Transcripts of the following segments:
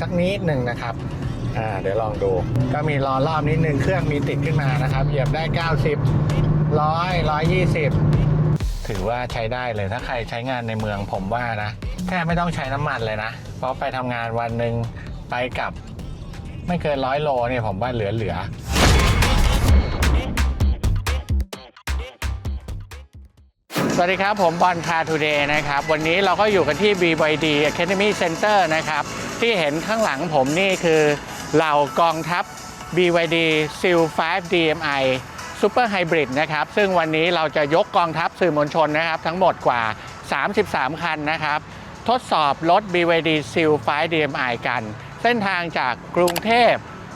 สักนิดหนึ่งนะครับอ่าเดี๋ยวลองดู ก็มีรอรอบนิดนึงเครื่องมีติดขึ้นมานะครับ เหยียบได้ 90 100 120 ถือว่าใช้ได้เลยถ้าใครใช้งานในเมืองผมว่านะแทบไม่ต้องใช้น้ำมันเลยนะ เพราะไปทำงานวันหนึ่งไปกลับ ไม่เกินร้อยโลเนี่ยผมว่าเหลือเหลือ สวัสดีครับ ผมบอลคาทูเดย์นะครับ วันนี้เราก็อยู่กันที่ BYD Academy Center นะครับ ที่เห็นข้างหลังผมนี่คือเหล่ากองทัพ BYD Seal 5 DMI Super Hybrid นะครับ ซึ่งวันนี้เราจะยกกองทัพสื่อมวลชนนะครับ ทั้งหมดกว่า 33 คันนะครับ ทดสอบรถ BYD Seal 5 DMI กัน เส้นทางจากกรุงเทพ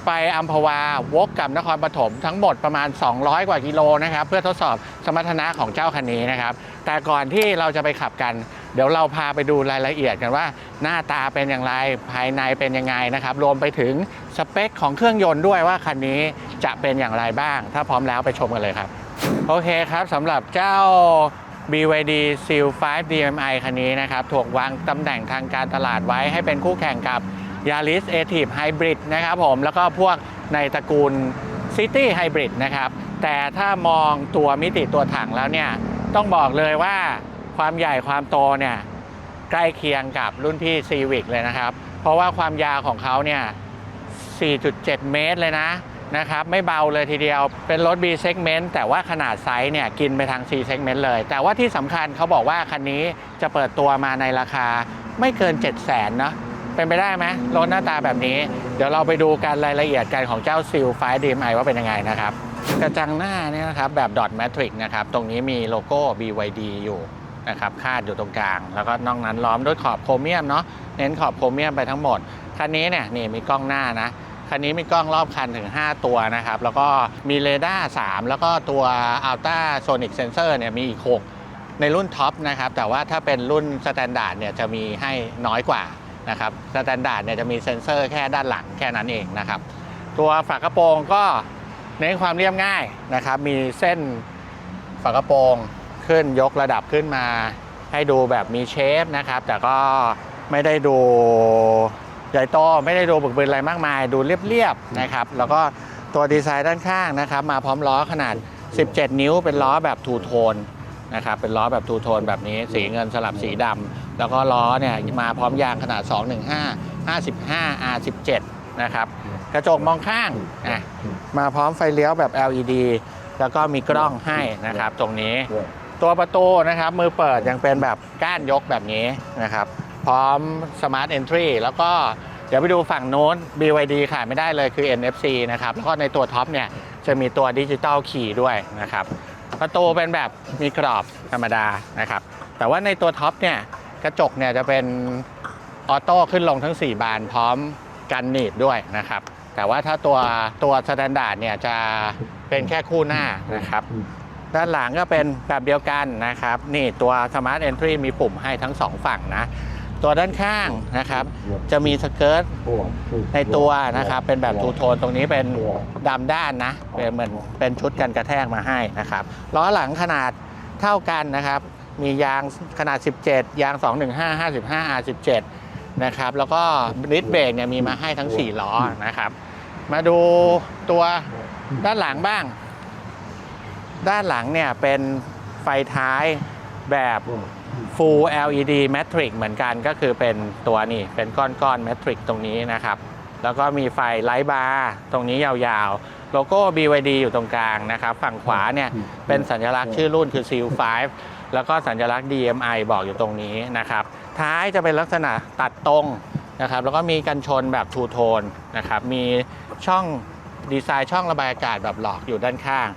ไปอัมพวาวกกับนครปฐมทั้งหมดประมาณ 200 กว่ากิโลนะครับ เพื่อทดสอบสมรรถนะของเจ้าคันนี้นะครับ แต่ก่อนที่เราจะไปขับกัน เดี๋ยวเราพาไปดูรายละเอียดกันว่า หน้าตาเป็นอย่างไรภายในเป็นยังไงนะครับ รวมไปถึงสเปคของเครื่องยนต์ด้วยว่าคันนี้จะเป็นอย่างไรบ้าง ถ้าพร้อมแล้วไปชมกันเลยครับ โอเคครับสำหรับเจ้า BYD Seal 5 DMI คันนี้นะครับถูกวางตำแหน่งทางการตลาดไว้ให้เป็นคู่แข่งกับ Yaris a t i v e Hybrid นะครับผมแล้วก็พวกในตระกูล City Hybrid นะครับ แต่ถ้ามองตัวมิติตัวถังแล้วเนี่ย ต้องบอกเลยว่าความใหญ่ความโตเนี่ยใกล้เคียงกับรุ่นพี่ Civic เลยนะครับ เพราะว่าความยาวของเขาเนี่ย 4.7 เมตรเลยนะนะครับ ไม่เบาเลยทีเดียวเป็นรถ B segment แต่ว่าขนาดไซส์เนี่ย กินไปทาง C segment เลย แต่ว่าที่สำคัญเขาบอกว่าคันนี้จะเปิดตัวมาในราคาไม่เกิน 7 0 0 0 0นเนาะเป็นไปได้ไหมรถหน้าตาแบบนี้ เดี๋ยวเราไปดูกันรายละเอียดกันของเจ้า Seal 5 DMI ว่าเป็นยังไงนะครับ กระจังหน้าเนี่ยนะครับแบบ dot matrix นะครับตรงนี้มีโลโก้ BYD อยู่นะครับคาดอยู่ตรงกลาง แล้วก็นอกนั้นล้อมด้วยขอบโครเมียมเนาะเน้นขอบโครเมียมไปทั้งหมด คันนี้เนี่ยนี่มีกล้องหน้านะคันนี้มีกล้องรอบคันถึง 5 ตัวนะครับ แล้วก็มีเรดาร์ 3 แล้วก็ตัว Ultra Sonic Sensor เนี่ยมีอีก 6 ในรุ่นท็อปนะครับ แต่ว่าถ้าเป็นรุ่นสแตนดาร์ดเนี่ยจะมีให้น้อยกว่านะครับสแตนดาร์ดเนี่ยจะมีเซ็นเซอร์แค่ด้านหลังแค่นั้นเองนะครับ ตัวฝากระโปรงก็ เน้นความเรียบง่ายนะครับ มีเส้นฝากระโปรงขึ้นยกระดับขึ้นมา ให้ดูแบบมีเชฟนะครับ แต่ก็ไม่ได้ดูใหญ่โตไม่ได้ดูบึกบึนอะไรมากมาย ดูเรียบๆนะครับ แล้วก็ตัวดีไซน์ด้านข้างนะครับ มาพร้อมล้อขนาด 17 นิ้ว เป็นล้อแบบทูโทนนะครับ เป็นล้อแบบทูโทนแบบนี้สีเงินสลับสีดำแล้วก็ล้อเนี่ยมาพร้อมยางขนาด 215 55 R17 นะครับ กระจกมองข้างอะมาพร้อมไฟเลี้ยวแบบ LED แล้วก็มีกล้องให้นะครับตรงนี้ ตัวประตูนะครับมือเปิดยังเป็นแบบก้านยกแบบนี้นะครับ พร้อม Smart Entry แล้วก็เดี๋ยวไปดูฝั่งโน้น BYD ขาดไม่ได้เลยคือ NFC นะครับแล้วก็ในตัวท็อปเนี่ยจะมีตัวดิจิตอลคีย์ด้วยนะครับประตูเป็นแบบมีกรอบธรรมดานะครับ แต่ว่าในตัวท็อปเนี่ยกระจกเนี่ยจะเป็นออโต้ขึ้นลงทั้ง 4 บานพร้อมกันหนีบด้วยนะครับ แต่ว่าถ้าตัวตัวสแตนดาร์ดเนี่ยจะเป็นแค่คู่หน้านะครับ ด้านหลังก็เป็นแบบเดียวกันนะครับ นี่ตัว Smart Entry มีปุ่มให้ทั้งสองฝั่งนะ ตัวด้านข้างนะครับ จะมีสเกิร์ตในตัวนะครับ เป็นแบบทูโทนตรงนี้เป็นดำด้านนะ เป็นเหมือนเป็นชุดกันกระแทกมาให้นะครับล้อหลังขนาดเท่ากันนะครับ มียางขนาด 17 ยาง 215 55 R17 นะครับ แล้วก็ดิสเบรกเนี่ยมีมาให้ทั้ง 4 ล้อนะครับ มาดูตัวด้านหลังบ้าง ด้านหลังเนี่ยเป็นไฟท้ายแบบ Full LED Matrix เหมือนกันก็คือเป็นตัวนี่เป็นก้อนๆ Matrix ตรงนี้นะครับ แล้วก็มีไฟไลท์บาร์ตรงนี้ยาวๆ โลโก้ BYD อยู่ตรงกลางนะครับ ฝั่งขวาเนี่ยเป็นสัญลักษณ์ชื่อรุ่นคือ Seal 5แล้วก็สัญลักษณ์ DMI บอกอยู่ตรงนี้นะครับ ท้ายจะเป็นลักษณะตัดตรงนะครับแล้วก็มีกันชนแบบทูโทนนะครับมีช่องดีไซน์ช่องระบายอากาศแบบหลอกอยู่ด้านข้าง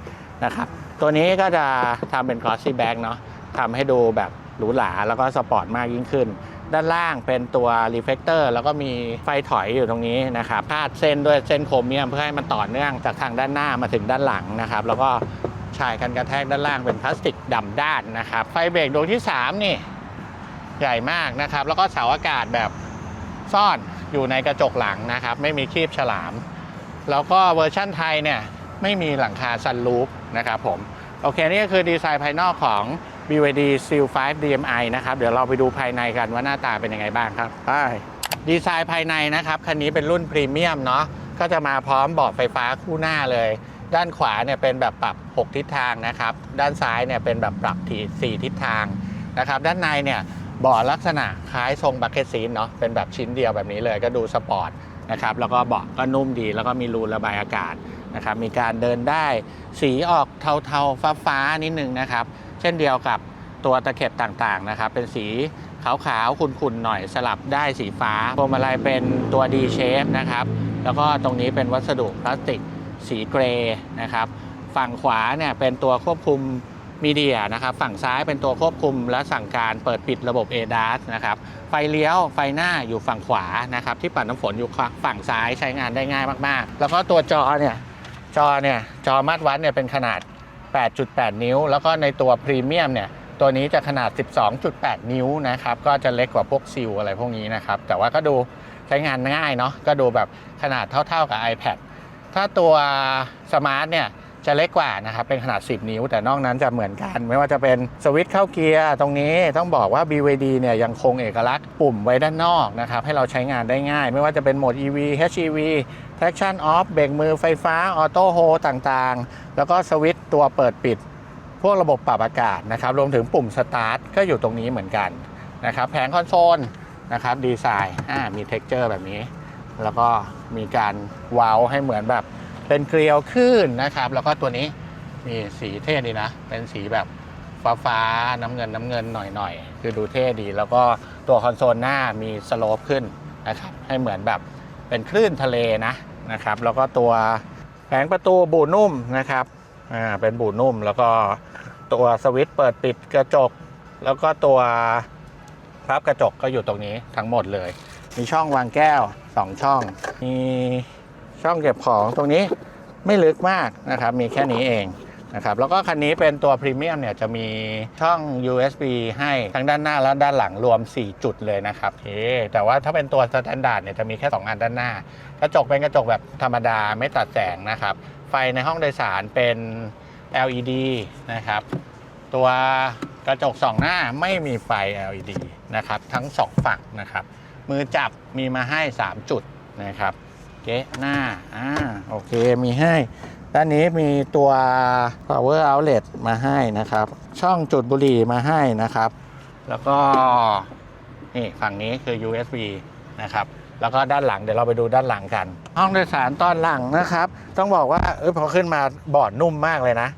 นะครับตัวนี้ก็จะทำเป็น glossy back เนาะทำให้ดูแบบหรูหราแล้วก็สปอร์ตมากยิ่งขึ้น ด้านล่างเป็นตัว reflector แล้วก็มีไฟถอยอยู่ตรงนี้นะครับพาดเส้นด้วยเส้นโครเมียมเพื่อให้มันต่อเนื่องจากทางด้านหน้ามาถึงด้านหลังนะครับแล้วก็ชายกันกระแทกด้านล่างเป็นพลาสติกดำด้านนะครับไฟเบรกดวงที่ 3 นี่ ใหญ่มากนะครับ แล้วก็เสาอากาศแบบซ่อนอยู่ในกระจกหลังนะครับ ไม่มีครีบฉลาม แล้วก็เวอร์ชั่นไทยเนี่ยไม่มีหลังคาซันรูฟนะครับผม โอเค นี่ก็คือดีไซน์ภายนอกของ BYD Seal 5 DMI นะครับ เดี๋ยวเราไปดูภายในกันว่าหน้าตาเป็นยังไงบ้างครับไปดีไซน์ภายในนะครับ คันนี้เป็นรุ่นพรีเมียมเนาะก็จะมาพร้อมเบาะไฟฟ้าคู่หน้าเลย ด้านขวาเนี่ยเป็นแบบปรับ 6 ทิศทางนะครับ ด้านซ้ายเนี่ยเป็นแบบปรับที่4ทิศทางนะครับ ด้านในเนี่ยเบาะลักษณะคล้ายทรงบักเก็ตซีนเนาะเป็นแบบชิ้นเดียวแบบนี้เลยก็ดูสปอร์ตนะครับแล้วก็เบาะก็นุ่มดีแล้วก็มีรูระบายอากาศนะครับมีการเดินได้สีออกเทาๆ ฟ้าๆนิดนึงนะครับ เช่นเดียวกับตัวตะเข็บต่างๆนะครับ เป็นสีขาวๆขุ่นๆหน่อยสลับได้สีฟ้าพวงมาลัยเป็นตัว D shape นะครับ แล้วก็ตรงนี้เป็นวัสดุพลาสติกสีเกรย์นะครับ ฝั่งขวาเนี่ยเป็นตัวควบคุม มีเดียนะครับฝั่งซ้ายเป็นตัวควบคุมและสั่งการเปิดปิดระบบ ADAS นะครับไฟเลี้ยวไฟหน้าอยู่ฝั่งขวานะครับที่ปัดน้ำฝนอยู่ฝั่งซ้ายใช้งานได้ง่ายมากๆ แล้วก็ตัวจอเนี่ยจอเนี่ยจอมาตรวัดเนี่ยเป็นขนาด 8.8 นิ้ว แล้วก็ในตัวพรีเมียมเนี่ยตัวนี้จะขนาด 12.8 นิ้วนะครับก็จะเล็กกว่าพวกซิลอะไรพวกนี้นะครับแต่ว่าก็ดูใช้งานง่ายเนาะก็ดูแบบขนาดเท่าๆกับ iPad ถ้าตัวสมาร์ทเนี่ย จะเล็กกว่านะครับเป็นขนาด 10 นิ้ว แต่นอกนั้นจะเหมือนกัน ไม่ว่าจะเป็นสวิตช์เข้าเกียร์ตรงนี้ต้องบอกว่า BYD เนี่ยยังคงเอกลักษณ์ปุ่มไว้ด้านนอกนะครับให้เราใช้งานได้ง่าย ไม่ว่าจะเป็นโหมด EV HEV traction off เบรกมือไฟฟ้า auto hold ต่างๆ แล้วก็สวิตช์ตัวเปิดปิด พวกระบบปรับอากาศนะครับรวมถึงปุ่มสตาร์ทก็อยู่ตรงนี้เหมือนกันนะครับแผงคอนโซลนะครับดีไซน์มีเท็กเจอร์แบบนี้ แล้วก็มีการเว้าให้เหมือนแบบ เป็นเกลียวขึ้นนะครับ แล้วก็ตัวนี้มีสีเท่ดีนะ เป็นสีแบบฟ้าฟ้าๆน้ำเงินน้ำเงินหน่อยๆ คือดูเท่ดี แล้วก็ตัวคอนโซลหน้ามีสโลปขึ้นนะครับ ให้เหมือนแบบเป็นคลื่นทะเลนะนะครับ แล้วก็ตัวแผงประตูบูนุ่มนะครับอ่าเป็นบูนุ่ม แล้วก็ตัวสวิตช์เปิดปิดกระจก แล้วก็ตัวพับกระจกก็อยู่ตรงนี้ทั้งหมดเลย มีช่องวางแก้ว 2 ช่อง มี ช่องเก็บของตรงนี้ไม่ลึกมากนะครับ มีแค่นี้เองนะครับแล้วก็คันนี้เป็นตัวพรีเมียมเนี่ยจะมีช่อง USB ให้ทั้งด้านหน้าและด้านหลังรวม 4 จุดเลยนะครับเแต่ว่าถ้าเป็นตัวสแตนดาร์ดเนี่ยจะมีแค่ 2 อันด้านหน้า กระจกเป็นกระจกแบบธรรมดาไม่ตัดแสงนะครับ ไฟในห้องโดยสารเป็น LED นะครับ ตัวกระจกสองหน้าไม่มีไฟ LED นะครับ ทั้งสองฝั่งนะครับ มือจับมีมาให้ 3 จุดนะครับ เก๊ะหน้า อ่า โอเค มีให้ ด้านนี้มีตัว power outlet มาให้นะครับ ช่องจุดบุหรี่มาให้นะครับ แล้วก็ นี่ ฝั่งนี้คือ USB นะครับ แล้วก็ด้านหลังเดี๋ยวเราไปดูด้านหลังกัน ห้องโดยสารตอนหลังนะครับ ต้องบอกว่า เออพอขึ้นมาบอร์ดนุ่มมากเลยนะ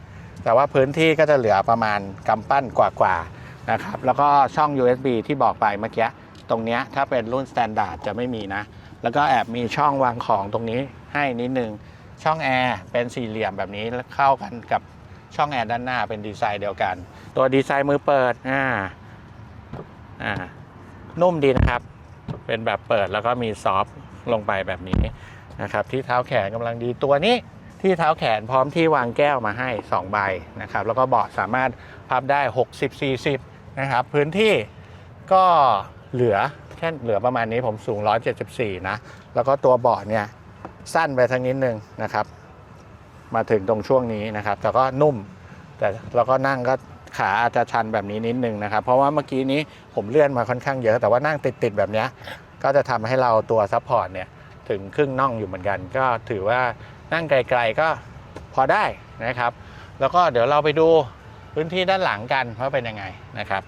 แต่ว่าพื้นที่ก็จะเหลือประมาณกำปั้นกว่าๆนะครับ แล้วก็ช่อง USB ที่บอกไปเมื่อกี้ ตรงนี้ถ้าเป็นรุ่น Standard จะไม่มีนะ แล้วก็แอบมีช่องวางของตรงนี้ให้นิดนึง ช่องแอร์เป็นสี่เหลี่ยมแบบนี้แล้วเข้ากันกับช่องแอร์ด้านหน้าเป็นดีไซน์เดียวกัน ตัวดีไซน์มือเปิดอ่าอ่านุ่มดีนะครับ เป็นแบบเปิดแล้วก็มีซอฟต์ลงไปแบบนี้นะครับ ที่เท้าแขนกำลังดีตัวนี้ที่เท้าแขนพร้อมที่วางแก้วมาให้ 2 ใบนะครับ แล้วก็เบาะสามารถพับได้ 60-40 นะครับ พื้นที่ก็ เหลือแค่เหลือประมาณนี้ผมสูง 174 นะ แล้วก็ตัวเบาะเนี่ย สั้นไปทั้งนิดนึงนะครับ มาถึงตรงช่วงนี้นะครับ แต่ก็นุ่ม แต่แล้วก็นั่งก็ขาอาจจะชันแบบนี้นิดนึงนะครับ เพราะว่าเมื่อกี้นี้ผมเลื่อนมาค่อนข้างเยอะ แต่ว่านั่งติดๆแบบนี้ก็จะทำให้เราตัวซัพพอร์ตเนี่ยถึงครึ่งน่องอยู่เหมือนกัน ก็ถือว่านั่งไกลๆก็พอได้นะครับ แล้วก็เดี๋ยวเราไปดูพื้นที่ด้านหลังกันว่าเป็นยังไงนะครับ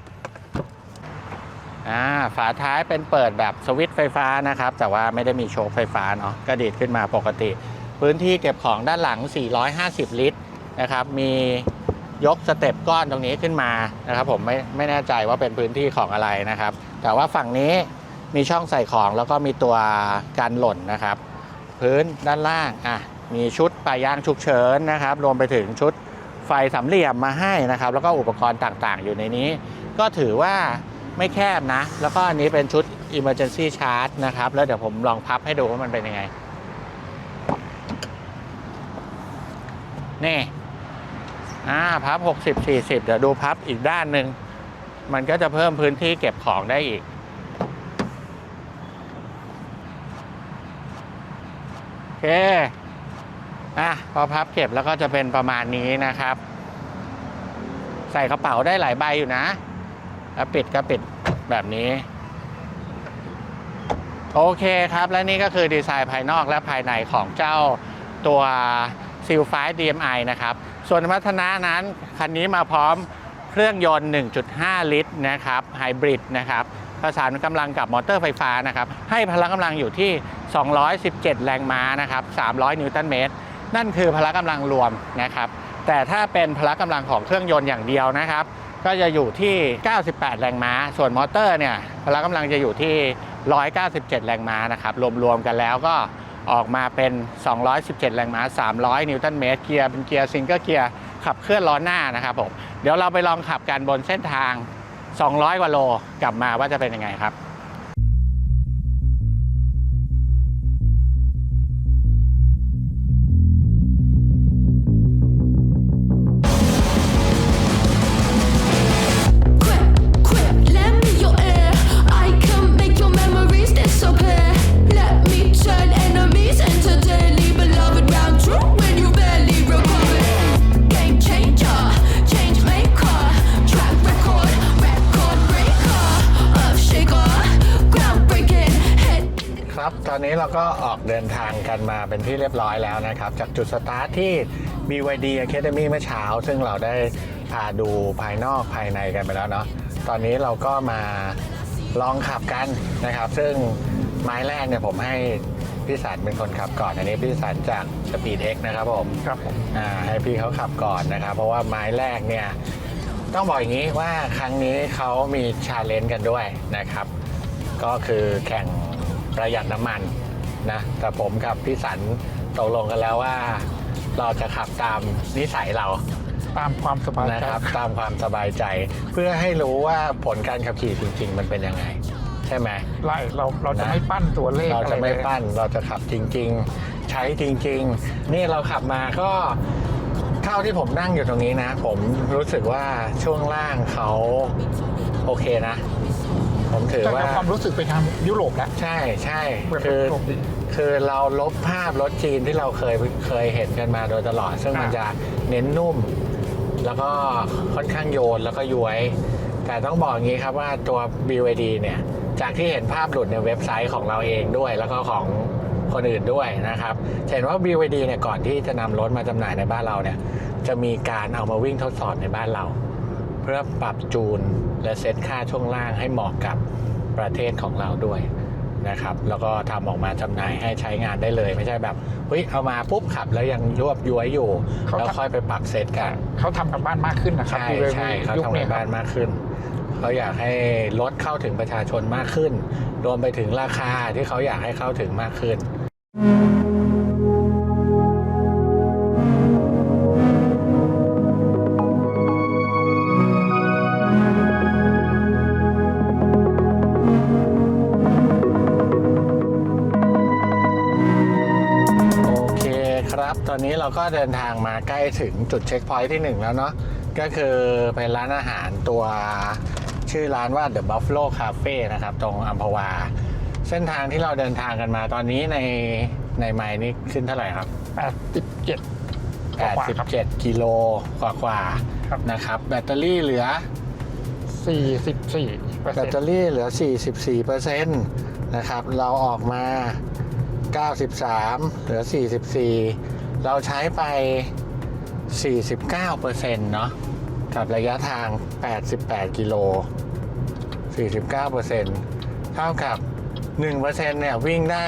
อ่าฝาท้ายเป็นเปิดแบบสวิตช์ไฟฟ้านะครับ แต่ว่าไม่ได้มีโชคไฟฟ้าเนาะก็ดีดขึ้นมาปกติ พื้นที่เก็บของด้านหลัง 450 ลิตรนะครับ มียกสเต็ปก้อนตรงนี้ขึ้นมานะครับ ผมไม่ไม่แน่ใจว่าเป็นพื้นที่ของอะไรนะครับ แต่ว่าฝั่งนี้มีช่องใส่ของแล้วก็มีตัวการหล่นนะครับ พื้นด้านล่างอะมีชุดปลายยางฉุกเฉินนะครับ รวมไปถึงชุดไฟสามเหลี่ยมมาให้นะครับ แล้วก็อุปกรณ์ต่างๆ อยู่ในนี้ ก็ถือว่า ไม่แคบนะ แล้วก็อันนี้เป็นชุด emergency charge นะครับ แล้วเดี๋ยวผมลองพับให้ดูว่ามันเป็นยังไง นี่อ่าพับ 60 40 เดี๋ยวดูพับอีกด้านหนึ่ง มันก็จะเพิ่มพื้นที่เก็บของได้อีก โอเคอะพอพับเก็บแล้วก็จะเป็นประมาณนี้นะครับ ใส่กระเป๋าได้หลายใบอยู่นะ แล้วปิดก็ปิดแบบนี้ โอเคครับและนี่ก็คือดีไซน์ภายนอกและภายในของเจ้าตัวซิลไฟ DMI นะครับ ส่วนพัฒนานั้น คันนี้มาพร้อมเครื่องยนต์ 1.5 ลิตรนะครับไฮบริดนะครับประสานกำลังกับมอเตอร์ไฟฟ้านะครับ ให้พละกำลังอยู่ที่ 217 แรงม้านะครับ 300 นิวตันเมตร นั่นคือพละกำลังรวมนะครับ แต่ถ้าเป็นพละกำลังของเครื่องยนต์อย่างเดียวนะครับ ก็จะอยู่ที่ 98 แรงม้า ส่วนมอเตอร์เนี่ยพละกำลังจะอยู่ที่ 197 แรงม้านะครับ รวมๆกันแล้วก็ออกมาเป็น 217 แรงม้า 300 นิวตันเมตร เกียร์เป็นเกียร์ซิงเกิลเกียร์ขับเคลื่อนล้อหน้านะครับผม เดี๋ยวเราไปลองขับกันบนเส้นทาง 200 กว่าโลกลับมาว่าจะเป็นยังไงครับ ก็ออกเดินทางกันมาเป็นที่เรียบร้อยแล้วนะครับ จากจุดสตาร์ทที่ BYD Academy เมื่อเช้า ซึ่งเราได้พาดูภายนอกภายในกันไปแล้วเนาะตอนนี้เราก็มาลองขับกันนะครับ ซึ่งไม้แรกเนี่ยผมให้พี่สันเป็นคนขับก่อน อันนี้พี่สันจาก Speed X นะครับผมครับผมอ่าให้พี่เขาขับก่อนนะครับ เพราะว่าไม้แรกเนี่ยต้องบอกอย่างนี้ว่าครั้งนี้เขามีชาเลนจ์กันด้วยนะครับ ก็คือแข่งประหยัดน้ำมัน นะแต่ผมกับพี่สันตกลงกันแล้วว่า เราจะขับตามนิสัยเราตามความสบายนะใจครับ ตามความสบายใจ เพื่อให้รู้ว่าผลการขับขี่จริง ๆ มันเป็นยังไง ใช่ไหมไล่เราเราจะนะไม่ปั้นตัวเลขเราอะไรจะไม่เลยปั้นเราจะขับจริง ๆ ใช้จริง ๆ นี่เราขับมาก็เท่าที่ผมนั่งอยู่ตรงนี้นะ ผมรู้สึกว่าช่วงล่างเขาโอเคนะ ผมถือแต่ว่าความรู้สึกไปทางยุโรปแล้วใช่ใช่เหมือนคือยุโรปดี คือเราลบภาพรถจีนที่เราเคยเคยเห็นกันมาโดยตลอด ซึ่งมันจะเน้นนุ่ม แล้วก็ค่อนข้างโยนแล้วก็ย้วย แต่ต้องบอกอย่างนี้ครับว่าตัว BYD เนี่ย จากที่เห็นภาพหลุดในเว็บไซต์ของเราเองด้วย แล้วก็ของคนอื่นด้วยนะครับเห็นว่า BYD เนี่ยก่อนที่จะนำรถมาจำหน่ายในบ้านเราเนี่ย จะมีการเอามาวิ่งทดสอบในบ้านเรา เพื่อปรับจูนและเซตค่าช่วงล่างให้เหมาะกับประเทศของเราด้วย นะครับ แล้วก็ทำออกมาจำหน่ายให้ใช้งานได้เลย ไม่ใช่แบบเฮ้ยเอามาปุ๊บขับแล้วยังยวบย้วยอยู่เขาแล้วทำค่อยไปปรับเซตกัน เขาทำกับบ้านมากขึ้นนะครับใช่ที่เวใช่เขายุคทำนี้ในบ้านมากขึ้นเขาอยากให้รถเข้าถึงประชาชนมากขึ้น รวมไปถึงราคาที่เขาอยากให้เข้าถึงมากขึ้นโอ นนี้เราก็เดินทางมาใกล้ถึงจุดเช็คพอยท์ที่หนึ่งแล้วเนาะก็คือเป็นร้านอาหารตัวชื่อร้านว่า The Buffalo Cafe นะครับ ตรงอัมพวา เส้นทางที่เราเดินทางกันมาตอนนี้ในในไมล์นี่ขึ้นเท่าไหร่ครับแปดสิบเจ็ดกว่าๆครับ87กิโลกว่ากว่าๆครับ นะครับ แบตเตอรี่เหลือสี่สิบสี่เปอร์แบเซ็ตนต์เตอรี่เหลือ 44%นะครับ เราออกมา 93 เหลือ 44 เราใช้ไป 49%เนาะกับระยะทาง 88 กิโล 49%เท่ากับ 1%เนี่ยวิ่งได้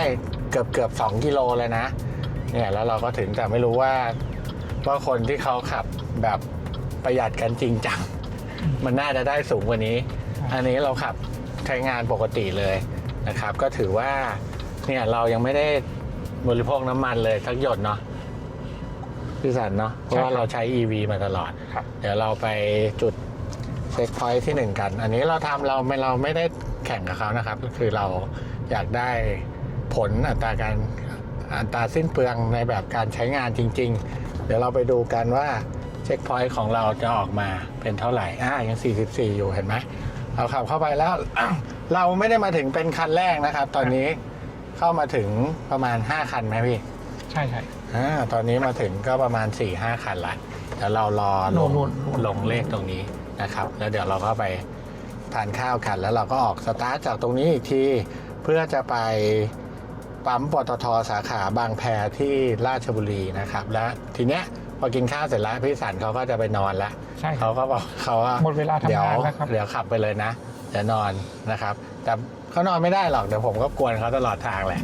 เกือบเกือบ 2 กิโลเลยนะ เนี่ยแล้วเราก็ถึงแต่ไม่รู้ว่าว่าคนที่เขาขับแบบประหยัดกันจริงจัง มันน่าจะได้สูงกว่านี้ อันนี้เราขับใช้งานปกติเลยนะครับ ก็ถือว่าเนี่ยเรายังไม่ได้บริโภคน้ำมันเลยสักหยดเนาะ พี่สันเนาะเพราะว่าเราใช้ EV มาตลอด ครับ เดี๋ยวเราไปจุดเช็คพอยท์ที่หนึ่งกัน อันนี้เราทำเราไม่เราไม่ได้แข่งกับเขานะครับ ก็คือเราอยากได้ผลอัตราการอัตราสิ้นเปลืองในแบบการใช้งานจริง ๆ เดี๋ยวเราไปดูกันว่าเช็คพอยต์ของเราจะออกมาเป็นเท่าไหร่อ่ายัง 44 อยู่เห็นไหมเราขับเข้าไปแล้ว เราไม่ได้มาถึงเป็นคันแรกนะครับ ตอนนี้เข้ามาถึงประมาณ 5 คันไหมพี่ ใช่ใช่ อ่าตอนนี้มาถึงก็ประมาณ4 5คันละเดี๋ยวเรารอลงนู่นนู่นลงเลขตรงนี้นะครับ แล้วเดี๋ยวเราก็ไปทานข้าวกัน แล้วเราก็ออกสตาร์ทจากตรงนี้อีกที เพื่อจะไปปั๊มปตทสาขาบางแพที่ราชบุรีนะครับ แล้วทีเนี้ยพอกินข้าวเสร็จแล้วพี่สันเขาก็จะไปนอนแล้วใช่ครัเขาบก็บอกเขาว่าหมดเวลาทำงานเดี๋ยวแล้วครับเดี๋ยวขับไปเลยนะเดี๋ยวนอนนะครับ แต่ เขานอนไม่ได้หรอกเดี๋ยวผมก็กวนเขาตลอดทางแหละ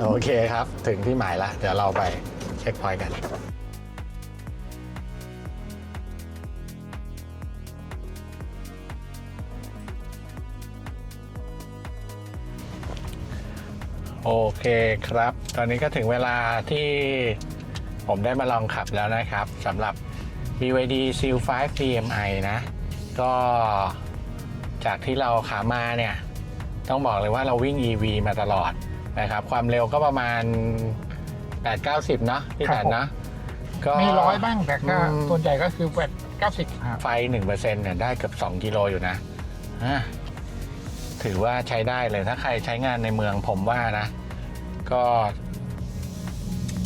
โอเคครับ ถึงที่หมายละ เดี๋ยวเราไปเช็คพอยต์กัน โอเคครับ ตอนนี้ก็ถึงเวลาที่ผมได้มาลองขับแล้วนะครับสำหรับ BYD Seal 5 DMI นะ ก็จากที่เราขามาเนี่ย ต้องบอกเลยว่าเราวิ่ง EV มาตลอดนะครับ ความเร็วก็ประมาณ 8-90 เนาะพี่ครับแตนเนาะก็มีร้อยบ้างแต่ก็อืมส่วนใหญ่ก็คือแปดเก้าสิบครับไฟ1%เนี่ยได้เกือบ 2 กิโลอยู่นะอะถือว่าใช้ได้เลยถ้าใครใช้งานในเมืองผมว่านะ ก็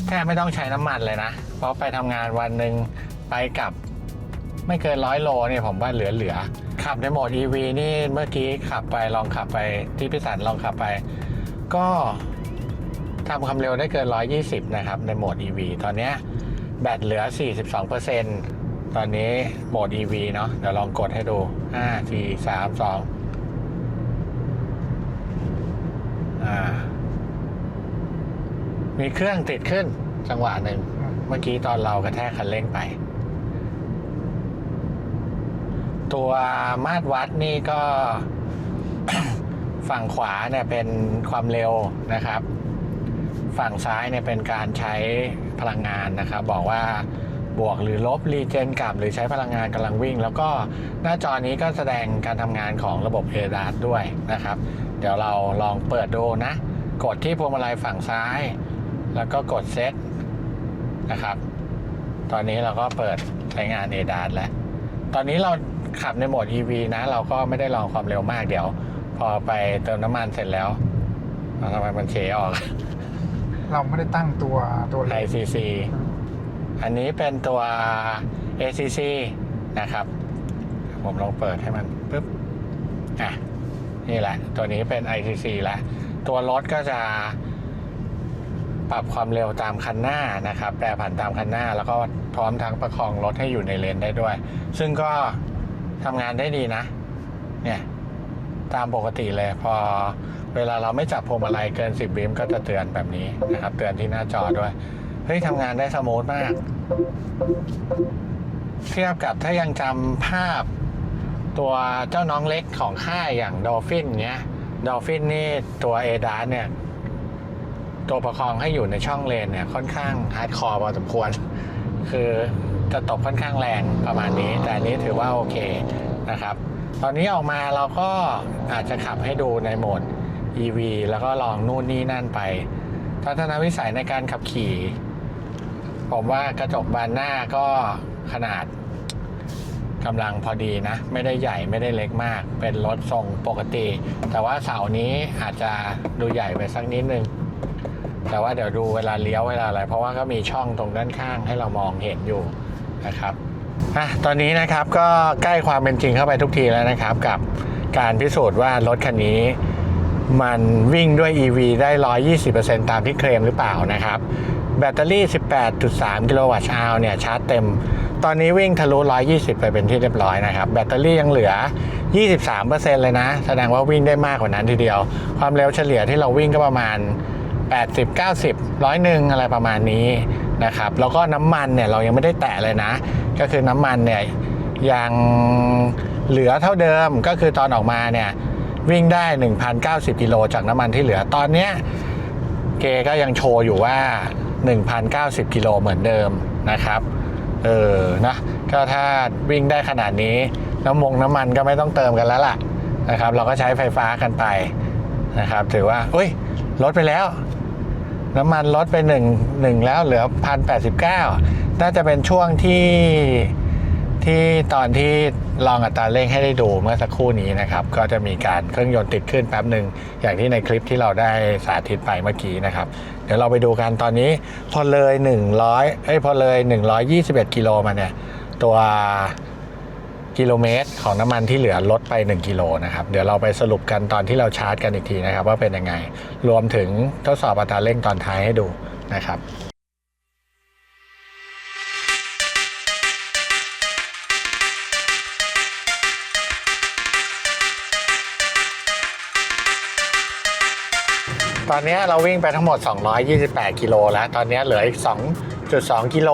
แทบไม่ต้องใช้น้ำมันเลยนะ เพราะไปทำงานวันหนึ่งไปกลับ ไม่เกินร้อยโลเนี่ยผมว่าเหลือๆ ขับในโหมด EV นี่เมื่อกี้ขับไปลองขับไปที่พิสันลองขับไป ก็ทำความเร็วได้เกิน 120 นะครับ ในโหมด EV ตอนนี้แบตเหลือ 42%ตอนนี้โหมด EV เนาะเดี๋ยวลองกดให้ดู 5 4 3 2อ่า มีเครื่องติดขึ้นจังหวะหนึ่ง เมื่อกี้ตอนเรากระแทกคันเร่งไป ตัวมาตรวัดนี่ก็ฝั่งขวาเนี่ยเป็นความเร็วนะครับ ฝั่งซ้ายเนี่ยเป็นการใช้พลังงานนะครับ บอกว่าบวกหรือลบรีเจนกลับหรือใช้พลังงานกำลังวิ่ง แล้วก็หน้าจอนี้ก็แสดงการทำงานของระบบเอดาด้วยนะครับ เดี๋ยวเราลองเปิดดูนะ กดที่พวงมาลัยฝั่งซ้าย แล้วก็กดเซตนะครับ ตอนนี้เราก็เปิดใช้งาน a d a s แล้วตอนนี้เรา ขับในโหมด EV นะ เราก็ไม่ได้ลองความเร็วมากเดี๋ยว พอไปเติมน้ำมันเสร็จแล้วเอาทำไมมันเฉออก เราไม่ได้ตั้งตัวตัวเลข ICC อันนี้เป็นตัว ACC นะครับ ผมลองเปิดให้มันปึ๊บอะนี่แหละ ตัวนี้เป็น ICC แล้วตัวรถก็จะปรับความเร็วตามคันหน้านะครับ แปรผันตามคันหน้า แล้วก็พร้อมทั้งประคองรถให้อยู่ในเลนได้ด้วย ซึ่งก็ ทำงานได้ดีนะ เนี่ย ตามปกติเลยพอเวลาเราไม่จับพวงมาลัยเกิน 10 วิมก็จะเตือนแบบนี้นะครับ เตือนที่หน้าจอด้วย เฮ้ยทำงานได้สมูทมาก เทียบกับถ้ายังจำภาพตัวเจ้าน้องเล็กของค่ายอย่างดอลฟินเนี้ยดอลฟินนี่ตัวเอดาเนี่ย ตัวประคองให้อยู่ในช่องเลนเนี่ย ค่อนข้างฮาร์ดคอร์พอสมควร คือ จะตบค่อนข้างแรงประมาณนี้ แต่อันนี้ถือว่าโอเคนะครับ ตอนนี้ออกมาเราก็อาจจะขับให้ดูในโหมด EV แล้วก็ลองนู่นนี่นั่นไปทัศนวิสัยในการขับขี่ ผมว่ากระจกบานหน้าก็ขนาดกำลังพอดีนะ ไม่ได้ใหญ่ไม่ได้เล็กมาก เป็นรถทรงปกติ แต่ว่าเสานี้อาจจะดูใหญ่ไปสักนิดนึง แต่ว่าเดี๋ยวดูเวลาเลี้ยวเวลาอะไร เพราะว่าก็มีช่องตรงด้านข้างให้เรามองเห็นอยู่ นะครับอะตอนนี้นะครับก็ใกล้ความเป็นจริงเข้าไปทุกทีแล้วนะครับ กับการพิสูจน์ว่ารถคันนี้มันวิ่งด้วย EV ได้ 120%ตามที่เคลมหรือเปล่านะครับ แบตเตอรี่ 18.3 กิโลวัตต์ชาวเนี่ยชาร์จเต็ม ตอนนี้วิ่งทะลุ 120 ไปเป็นที่เรียบร้อยนะครับ แบตเตอรี่ยังเหลือ 23%เลยนะ แสดงว่าวิ่งได้มากกว่านั้นทีเดียว ความเร็วเฉลี่ยที่เราวิ่งก็ประมาณ 80 90ร้อยหนึ่งอะไรประมาณนี้นะครับ แล้วก็น้ำมันเนี่ยเรายังไม่ได้แตะเลยนะ ก็คือน้ำมันเนี่ยยังเหลือเท่าเดิมก็คือตอนออกมาเนี่ยวิ่งได้ 1,090กิโลจากน้ำมันที่เหลือตอนเนี้ยเกก็ยังโชว์อยู่ว่า 1,090กิโลเหมือนเดิมนะครับ เออนะก็ถ้าวิ่งได้ขนาดนี้ น้ำมงน้ำมันก็ไม่ต้องเติมกันแล้วล่ะนะครับ เราก็ใช้ไฟฟ้ากันไป นะครับ ถือว่าอุ้ยลดไปแล้ว น้ำมันลดไปหนึ่งหนึ่งแล้วเหลือพันแปดสิบเก้าน่าจะเป็นช่วงที่ที่ตอนที่ลองอัตราเร่งให้ได้ดูเมื่อสักครู่นี้นะครับ ก็จะมีการเครื่องยนต์ติดขึ้นแป๊บหนึ่งอย่างที่ในคลิปที่เราได้สาธิตไปเมื่อกี้นะครับ เดี๋ยวเราไปดูกันตอนนี้พอเลย 100เอ้ยพอเลย 121 กิโลมาเนี่ย ตัว กิโลเมตรของน้ำมันที่เหลือลดไป 1 กิโลนะครับ เดี๋ยวเราไปสรุปกันตอนที่เราชาร์จกันอีกทีนะครับ ว่าเป็นยังไง รวมถึงทดสอบอัตราเร่งตอนท้ายให้ดูนะครับตอนนี้เราวิ่งไปทั้งหมด 228 กิโลแล้ว ตอนนี้เหลืออีก 2.2 กิโล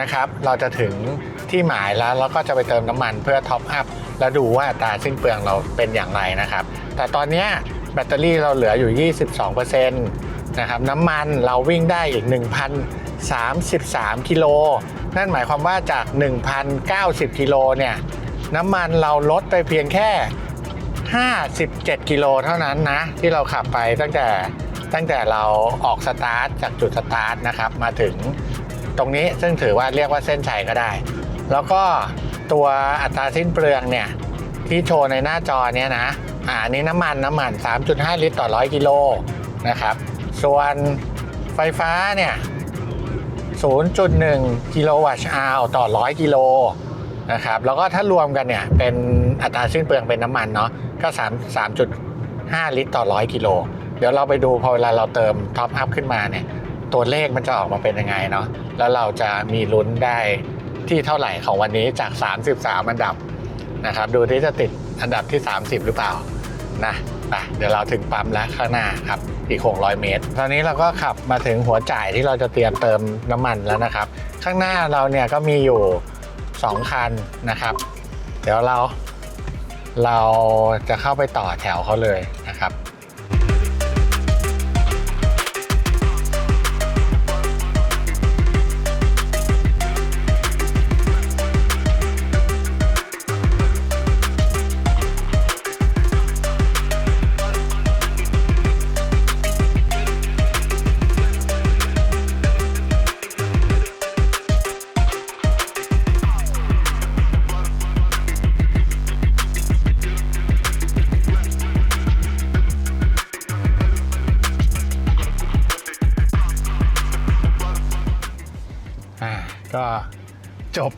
นะครับ เราจะถึง ที่หมายแล้วแล้วก็จะไปเติมน้ำมันเพื่อท็อปอัพแล้วดูว่าตาสิ้นเปลืองเราเป็นอย่างไรนะครับ แต่ตอนนี้แบตเตอรี่เราเหลืออยู่ 22%นะครับน้ำมันเราวิ่งได้อีก 1,033 กิโล นั่นหมายความว่าจาก 1,090 กิโลเนี่ยน้ำมันเราลดไปเพียงแค่ 57 กิโลเท่านั้นนะ ที่เราขับไปตั้งแต่ตั้งแต่เราออกสตาร์ทจากจุดสตาร์ทนะครับมาถึงตรงนี้ซึ่งถือว่าเรียกว่าเส้นชัยก็ได้ แล้วก็ตัวอัตราสิ้นเปลืองเนี่ยที่โชว์ในหน้าจอเนี้ยนะอ่าอันนี้น้ำมันน้ำมัน 3.5 ลิตรต่อ 100 กิโลนะครับ ส่วนไฟฟ้าเนี่ย 0.1 กิโลวัตต์อาวต่อ 100 กิโลนะครับ แล้วก็ถ้ารวมกันเนี่ยเป็นอัตราสิ้นเปลืองเป็นน้ำมันเนาะก็ 3 3.5 ลิตรต่อ 100 กิโล เดี๋ยวเราไปดูพอเวลาเราเติมท็อปอัพขึ้นมาเนี่ย ตัวเลขมันจะออกมาเป็นยังไงเนาะ แล้วเราจะมีลุ้นได้ ที่เท่าไหร่ของวันนี้จาก 33 อันดับนะครับ ดูที่จะติดอันดับที่ 30 หรือเปล่านะไปเดี๋ยวเราถึงปั๊มแล้วข้างหน้าครับอีก 600 เมตร ตอนนี้เราก็ขับมาถึงหัวจ่ายที่เราจะเตรียมเติมน้ำมันแล้วนะครับ ข้างหน้าเราเนี่ยก็มีอยู่ 2 คันนะครับ เดี๋ยวเราเราจะเข้าไปต่อแถวเขาเลย อ่าก็จบ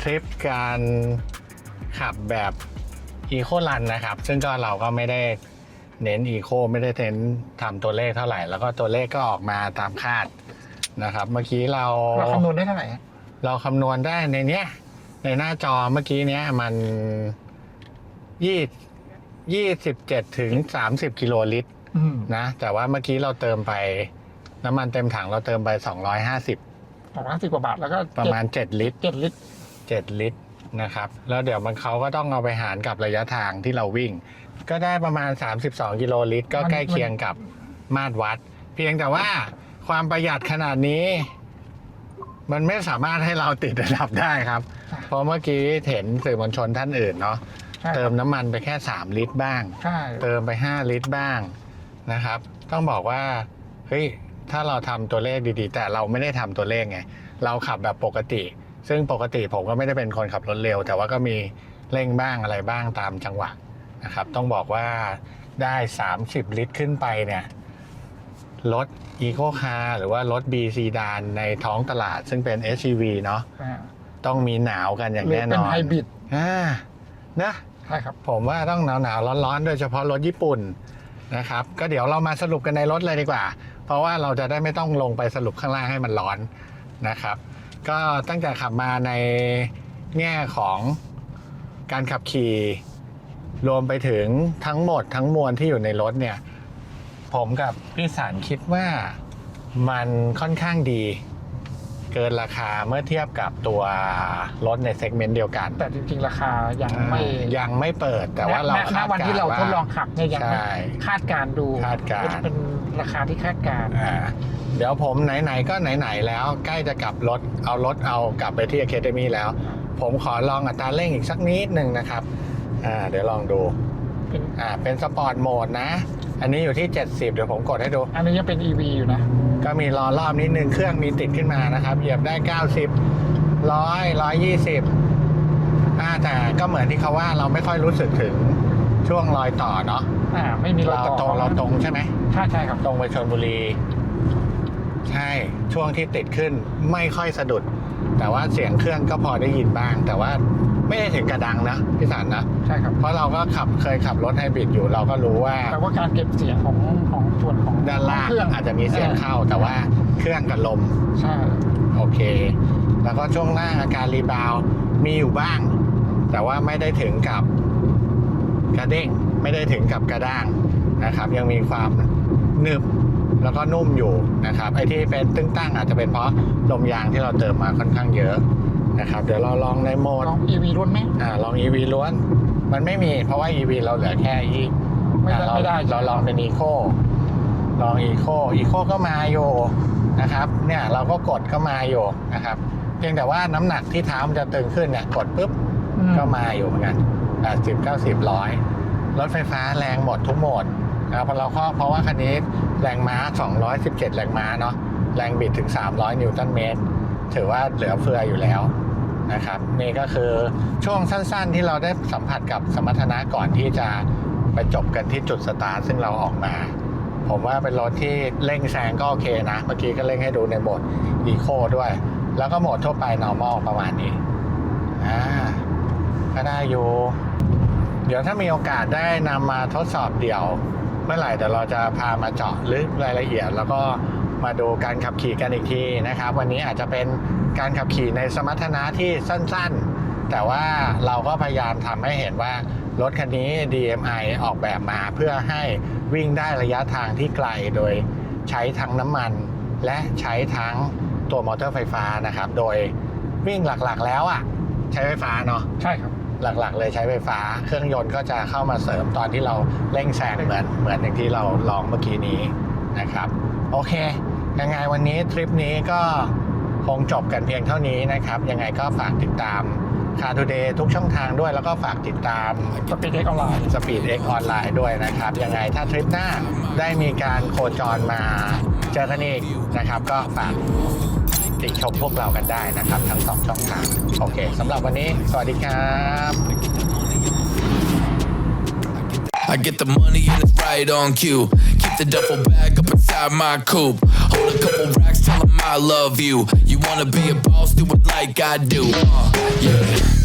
ทริปการขับแบบอีโค u ันนะครับ ซึ่งก็เราก็ไม่ได้เน้นอีโคไม่ได้เน้นทำตัวเลขเท่าไหร่ แล้วก็ตัวเลขก็ออกมาตามคาดนะครับ เมื่อกี้เราเราคำนวณได้เท่าไหร่ฮะเราคำนวณได้ในเนี้ย ในหน้าจอเมื่อกี้เนี้ยมันยี่ยี่สิบเจ็ดถึงสามสิบกิโลลิตรอืมนะ แต่ว่าเมื่อกี้เราเติมไป น้ำมันเต็มถังเราเติมไปสองร้อยห้าสิบ สองร้อยสิบกว่าบาทแล้วก็ประมาณเจ็ดลิตร เจ็ดลิตร 7 ลิตรนะครับ แล้วเดี๋ยวมันเขาก็ต้องเอาไปหารกับระยะทางที่เราวิ่ง ก็ได้ประมาณ 32 กิโลลิตร ก็มันใกล้เคียงกับมาตรวัด เพียงแต่ว่าความประหยัดขนาดนี้ มันไม่สามารถให้เราติดระดับได้ครับ เพราะเมื่อกี้เห็นสื่อมวลชนท่านอื่นเนาะใช่เติมน้ำมันไปแค่ 3 ลิตรบ้าง ใช่ เติมไป 5 ลิตรบ้างนะครับ ต้องบอกว่า เฮ้ย ถ้าเราทำตัวเลขดีๆ แต่เราไม่ได้ทำตัวเลขไง เราขับแบบปกติ ซึ่งปกติผมก็ไม่ได้เป็นคนขับรถเร็ว แต่ว่าก็มีเร่งบ้างอะไรบ้างตามจังหวะนะครับ ต้องบอกว่าได้ 30 ลิตรขึ้นไปเนี่ยรถ Eco Car หรือว่ารถ B ซีดานในท้องตลาด ซึ่งเป็น SUV เนาะอ่าต้องมีหนาวกันอย่างหรือแน่นเป็นอนไฮบริดอ่านะใช่ครับผมว่าต้องหนาวหนาวร้อนร้อนๆ โดยเฉพาะรถญี่ปุ่นนะครับ ก็เดี๋ยวเรามาสรุปกันในรถเลยดีกว่า เพราะว่าเราจะได้ไม่ต้องลงไปสรุปข้างล่างให้มันร้อนนะครับ ก็ตั้งแต่ขับมาในแง่ของการขับขี่รวมไปถึงทั้งหมดทั้งมวลที่อยู่ในรถเนี่ย ผมกับพี่สารคิดว่ามันค่อนข้างดี เกินราคาเมื่อเทียบกับตัวรถในเซกเมนต์เดียวกัน แต่จริง ๆ ราคายังไม่ยังไม่เปิดแต่ว่าเราณณคาดวันการที่เราณ์ว่าทดลองขับเนี่ยยังใช่ไม่คาดการณ์ดูคาดการณ์เป็นราคาที่คาดการณ์อ่าเดี๋ยวผมไหน ๆ ก็ไหน ๆ แล้วใกล้จะกลับรถเอารถเอากลับไปที่ Academy แล้ว ผมขอลองอัตราเร่งอีกสักนิดหนึ่งนะครับ อ่าเดี๋ยวลองดูเป็นอ่าเป็นสปอร์ตโหมดนะ อันนี้อยู่ที่ 70 เดี๋ยวผมกดให้ดู อันนี้ยังเป็น EV อยู่นะ ก็มีรอรอบนิดนึง เครื่องมีติดขึ้นมานะครับ เหยียบได้ 90 100 120อ่าแต่ก็เหมือนที่เขาว่าเราไม่ค่อยรู้สึกถึงช่วงรอยต่อเนาะอ่า ไม่มีรอยเราต่อตรงเราตรงใช่ไหมใช่ใช่ครับ ตรงไปชนบุรี ใช่ ช่วงที่ติดขึ้นไม่ค่อยสะดุด แต่ว่าเสียงเครื่องก็พอได้ยินบ้าง แต่ว่า ไม่ได้ถึงกระดังนะพี่สันนะ ใช่ครับเพราะเราก็ขับเคยขับรถไฮบริดอยู่เราก็รู้ว่าแต่ว่าการเก็บเสียงของของส่วนของด้านล่างเครื่องอาจจะมีเสียงเข้าแต่ว่าเครื่องกับลม ใช่โอเค แล้วก็ช่วงล่างอาการรีบาวด์มีอยู่บ้าง แต่ว่าไม่ได้ถึงกับกระเด้งไม่ได้ถึงกับกระด้างนะครับ ยังมีความหนึบแล้วก็นุ่มอยู่นะครับไอ้ที่เป็นตึ้งตั้งอาจจะเป็นเพราะลมยางที่เราเติมมาค่อนข้างเยอะ นะครับเดี๋ยวเราลองในโหมดลอง EV รุ่นไหมอ่าลอง EV ล้วน มันไม่มีเพราะว่า EV เราเหลือแค่อีไม่ได้อะเราไม่ได้เราลองเป็น Eco ลอง Eco Eco ก็มาอยู่นะครับ เนี่ยเราก็กดก็มาอยู่นะครับ เพียงแต่ว่าน้ำหนักที่เท้ามันจะตึงขึ้นเนี่ยกดปุ๊บอืมก็มาอยู่เหมือนกัน80 90ร้อยรถไฟฟ้าแรงหมดทุกโหมดนะครับเพราะเราก็เพราะว่าคันนี้แรงม้า 217 แรงม้าเนาะแรงบิดถึง 300 นิวตันเมตร ถือว่าเหลือเฟืออยู่แล้ว นะครับนี่ก็คือช่วงสั้นๆ ที่เราได้สัมผัสกับสมรรถนะก่อนที่จะไปจบกันที่จุดสตาร์ทซึ่งเราออกมา ผมว่าเป็นรถที่เร่งแซงก็โอเคนะ เมื่อกี้ก็เร่งให้ดูในโหมด Eco ด้วย แล้วก็โหมดทั่วไป normal ประมาณนี้อ่าก็ได้อยู่ เดี๋ยวถ้ามีโอกาสได้นำมาทดสอบเดี่ยว เมื่อไหร่เดี๋ยวเราจะพามาเจาะลึกรายละเอียดแล้วก็ มาดูการขับขี่กันอีกทีนะครับ วันนี้อาจจะเป็นการขับขี่ในสมรรถนะที่สั้นๆ แต่ว่าเราก็พยายามทำให้เห็นว่ารถคันนี้ DMI ออกแบบมาเพื่อให้วิ่งได้ระยะทางที่ไกลโดยใช้ทั้งน้ำมัน และใช้ทั้งตัวมอเตอร์ไฟฟ้านะครับ โดยวิ่งหลักๆแล้วอะใช้ไฟฟ้าเนาะใช่ครับหลักๆ เลยใช้ไฟฟ้า เครื่องยนต์ก็จะเข้ามาเสริมตอนที่เราเร่งแซงเหมือนเหมือนอย่างที่เราลองเมื่อกี้นี้นะครับ โอเค ยังไงวันนี้ทริปนี้ก็คงจบกันเพียงเท่านี้นะครับ ยังไงก็ฝากติดตามคาทูเดย์ทุกช่องทางด้วยแล้วก็ฝากติดตามสปีดเอ็กออนไลน์สปีดเอ็กออนไลน์ด้วยนะครับ ยังไงถ้าทริปหน้าได้มีการโคจรมาเจอกันอีกนะครับ ก็ฝากติชมพวกเรากันได้นะครับ ทั้งสองช่องทาง โอเคสำหรับวันนี้ สวัสดีครับ I get the money and it's right on cue. Keep the duffel bag up inside my coupe. Hold a couple racks, tell 'em I love you. You wanna be a boss, do it like I do. Uh, yeah.